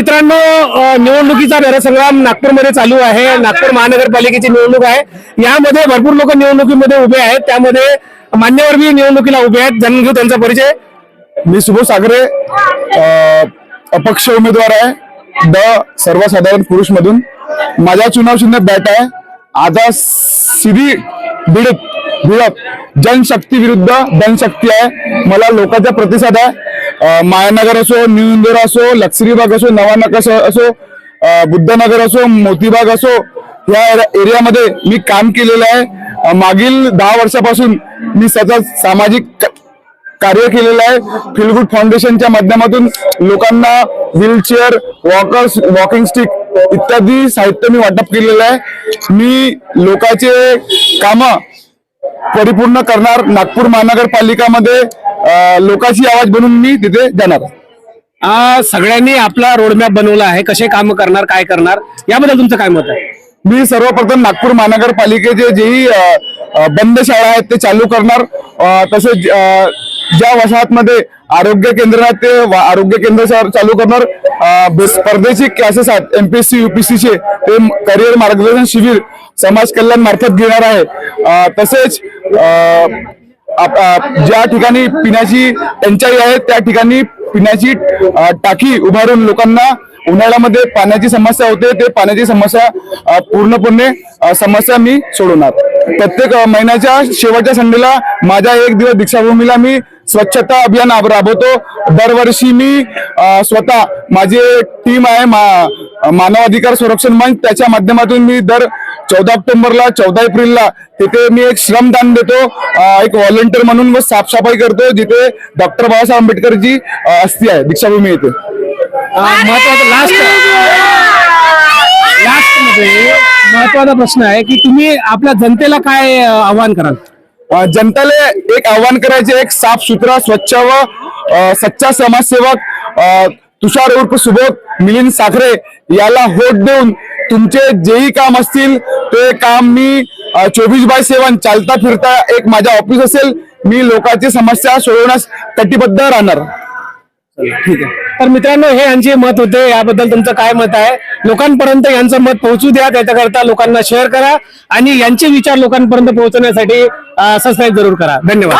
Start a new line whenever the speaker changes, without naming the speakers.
मित्रांनो निवडणुकीचा रणसंग्राम नागपूरमध्ये चालू आहे. नागपूर महानगरपालिकेची निवडणूक आहे. यामध्ये भरपूर लोक निवडणुकीमध्ये उभे आहेत. त्यामध्ये मान्यवर बी निवडणुकीला उभे आहेत. जाणून घेऊ त्यांचा परिचय.
मी सुबोध सागरे अपक्ष उमेदवार आहे. द सर्वसाधारण पुरुष मधून माझा चुनाव चिन्ह बॅट आहे. आता सिधी भिडत विरोध जनशक्ती विरुद्ध जनशक्ती आहे. मला लोकांचा प्रतिसाद आहे. मायानगर असो न्यू इंदोर असो लक्सरीबाग असो नवानक असो असो बुद्धनगर असो मोतीबाग असो या एरियामध्ये मी काम केलेलं आहे. मागील दहा वर्षापासून मी सतत सामाजिक कार्य केलेलं आहे. फिलगुड फाउंडेशनच्या माध्यमातून लोकांना व्हीलचेअर वॉकर्स वॉकिंग स्टिक इत्यादी साहित्य मी वाटप केलेलं आहे. मी लोकांचे कामं परिपूर्ण करणार नागपूर महानगरपालिकामध्ये लोकांची आवाज बनून मी तिथे जाणार
सगळ्यांनी आपला रोडमॅप बनवला आहे. कसे काम करणार काय करणार याबद्दल तुमचं काय मत आहे?
मी सर्वप्रथम नागपूर महानगरपालिकेचे जेही बंद शाळा आहेत ते चालू करणार. तसेच ज्या वसाहतमध्ये आरोग्य केंद्र आहेत ते आरोग्य केंद्र चालू करणार. स्पर्धेची क्लासेस आहेत एमपीएससी युपीएससीचे ते करिअर मार्गदर्शन शिबिर समाज कल्याण मार्फत घेणार आहे. तसेच ज्या ठिकाणी पिण्याची टंचाई आहे त्या ठिकाणी पिण्याची टाकी उभारून लोकांना उन्हाळ्यामध्ये पाण्याची समस्या होते. ते पाण्याची समस्या पूर्णपणे समस्या मी सोडवणार. प्रत्येक महिन्याच्या शेवटच्या संडेला माझ्या एक दिवस दीक्षाभूमीला मी स्वच्छता अभियान राबवतो. दरवर्षी मी स्वतः माझी टीम आहे मा- मानवाधिकार संरक्षण मंच. त्याच्या माध्यमातून मी दर चौदा ऑक्टोबरला चौदा एप्रिलला तिथे मी एक श्रमदान देतो. एक व्हॉलेंटियर म्हणून व साफसफाई करतो जिथे डॉक्टर बाबासाहेब आंबेडकरची अ, अस्थी आहे दीक्षाभूमी येथे.
महत्वाचं लास्ट महत्त्वाचा प्रश्न आहे की तुम्ही आपल्या जनतेला काय आवाहन कराल?
जनतेला एक आव्हान करायचे एक साफ सुथरा स्वच्छ व सच्चा समाजसेवक तुषार उर्फ सुबोध मिलिंद साखरे याला वोट देऊन तुमचे जेही काम असतील ते काम मी चोवीस बाय सेवन चालता फिरता एक माझा ऑफिस असेल मी लोकांची समस्या सोडवण्यास कटिबद्ध राहणार.
ठीक आहे तर मित्रांनो हे यांचे मत होते. याबद्दल तुमचं काय मत आहे? लोकांपर्यंत यांचं मत पोहोचू द्या त्याच्याकरता लोकांना शेअर करा आणि यांचे विचार लोकांपर्यंत पोहोचवण्यासाठी सबस्क्राईब जरूर करा धन्यवाद